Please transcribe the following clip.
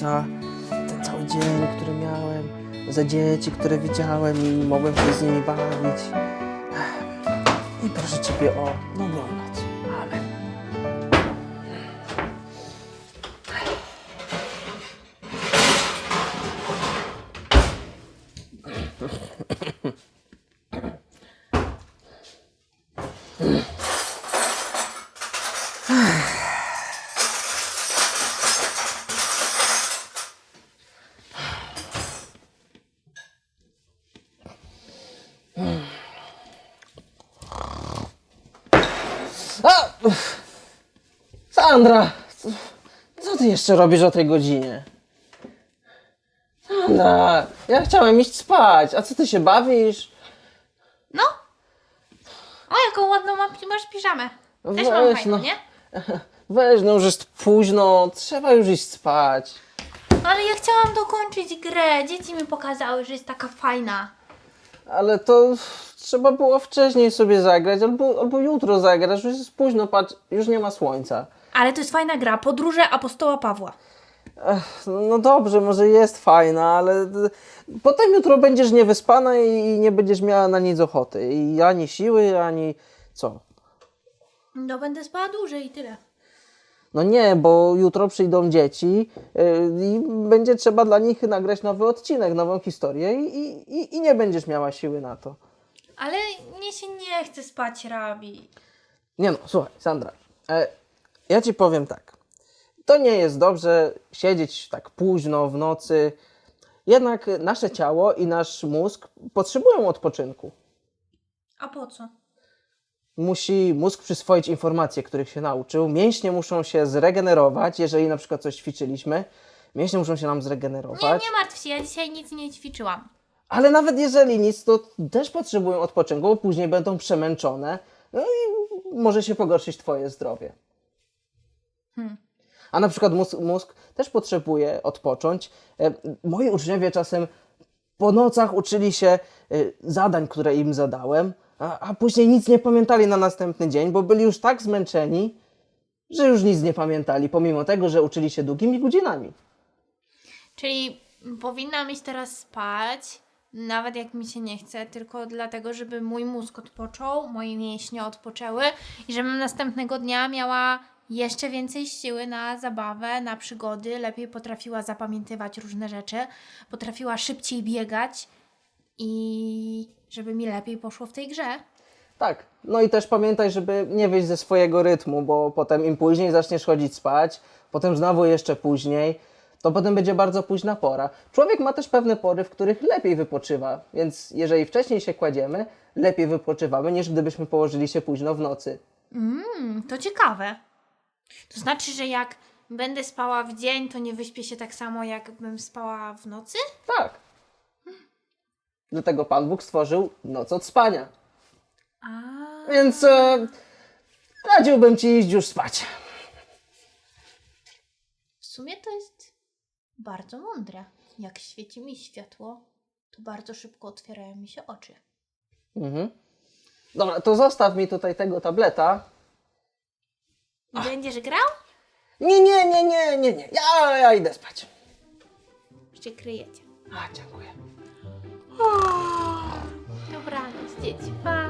Za ten cały dzień, który miałem, za dzieci, które widziałem i mogłem się z nimi bawić. I proszę Ciebie o noc. Amen. Sandra! Co, co ty jeszcze robisz o tej godzinie? Sandra, ja chciałem iść spać, a co ty się bawisz? No. O, jaką ładną mam, masz piżamę. Też Weź, mam fajną, no. nie? Weź, no już jest późno, trzeba już iść spać. Ale ja chciałam dokończyć grę. Dzieci mi pokazały, że jest taka fajna. Ale to trzeba było wcześniej sobie zagrać, albo, albo jutro zagrać, już jest późno, patrz, już nie ma słońca. Ale to jest fajna gra. Podróże apostoła Pawła. Ech, no dobrze, może jest fajna, ale potem jutro będziesz niewyspana i nie będziesz miała na nic ochoty. I ani siły, ani co. No będę spała dłużej i tyle. No nie, bo jutro przyjdą dzieci yy, i będzie trzeba dla nich nagrać nowy odcinek, nową historię i, i, i nie będziesz miała siły na to. Ale mnie się nie chce spać, Rabi. Nie no, słuchaj, Sandra, e, ja ci powiem tak. To nie jest dobrze siedzieć tak późno w nocy. Jednak nasze ciało i nasz mózg potrzebują odpoczynku. A po co? Musi mózg przyswoić informacje, których się nauczył. Mięśnie muszą się zregenerować, jeżeli na przykład coś ćwiczyliśmy. Mięśnie muszą się nam Nie, zregenerować. nie martw się, ja dzisiaj nic nie ćwiczyłam. Ale nawet jeżeli nic, to też potrzebują odpoczynku, bo później będą przemęczone. No i może się pogorszyć Twoje zdrowie. Hmm. A na przykład mózg, mózg też potrzebuje odpocząć. E, Moi uczniowie czasem po nocach uczyli się e, zadań, które im zadałem, a, a później nic nie pamiętali na następny dzień, bo byli już tak zmęczeni, że już nic nie pamiętali, pomimo tego, że uczyli się długimi godzinami. Czyli powinnam iść teraz spać, nawet jak mi się nie chce, tylko dlatego, żeby mój mózg odpoczął, moje mięśnie odpoczęły i żebym następnego dnia miała jeszcze więcej siły na zabawę, na przygody, lepiej potrafiła zapamiętywać różne rzeczy, potrafiła szybciej biegać i żeby mi lepiej poszło w tej grze. Tak. No i też pamiętaj, żeby nie wyjść ze swojego rytmu, bo potem im później zaczniesz chodzić spać, potem znowu jeszcze później, to potem będzie bardzo późna pora. Człowiek ma też pewne pory, w których lepiej wypoczywa, więc jeżeli wcześniej się kładziemy, lepiej wypoczywamy, niż gdybyśmy położyli się późno w nocy. Mm, to ciekawe. To znaczy, że jak będę spała w dzień, to nie wyśpię się tak samo, jakbym spała w nocy? Tak. Dlatego Pan Bóg stworzył noc od spania. A. Więc e, radziłbym Ci iść już spać. W sumie to jest bardzo mądre. Jak świeci mi światło, to bardzo szybko otwierają mi się oczy. Mhm. Dobra, to zostaw mi tutaj tego tableta. I będziesz grał? Nie, nie, nie, nie, nie, nie. Ja, ja idę spać. Już kryjecie. A, dziękuję. O, dobranoc, dzieci, pa.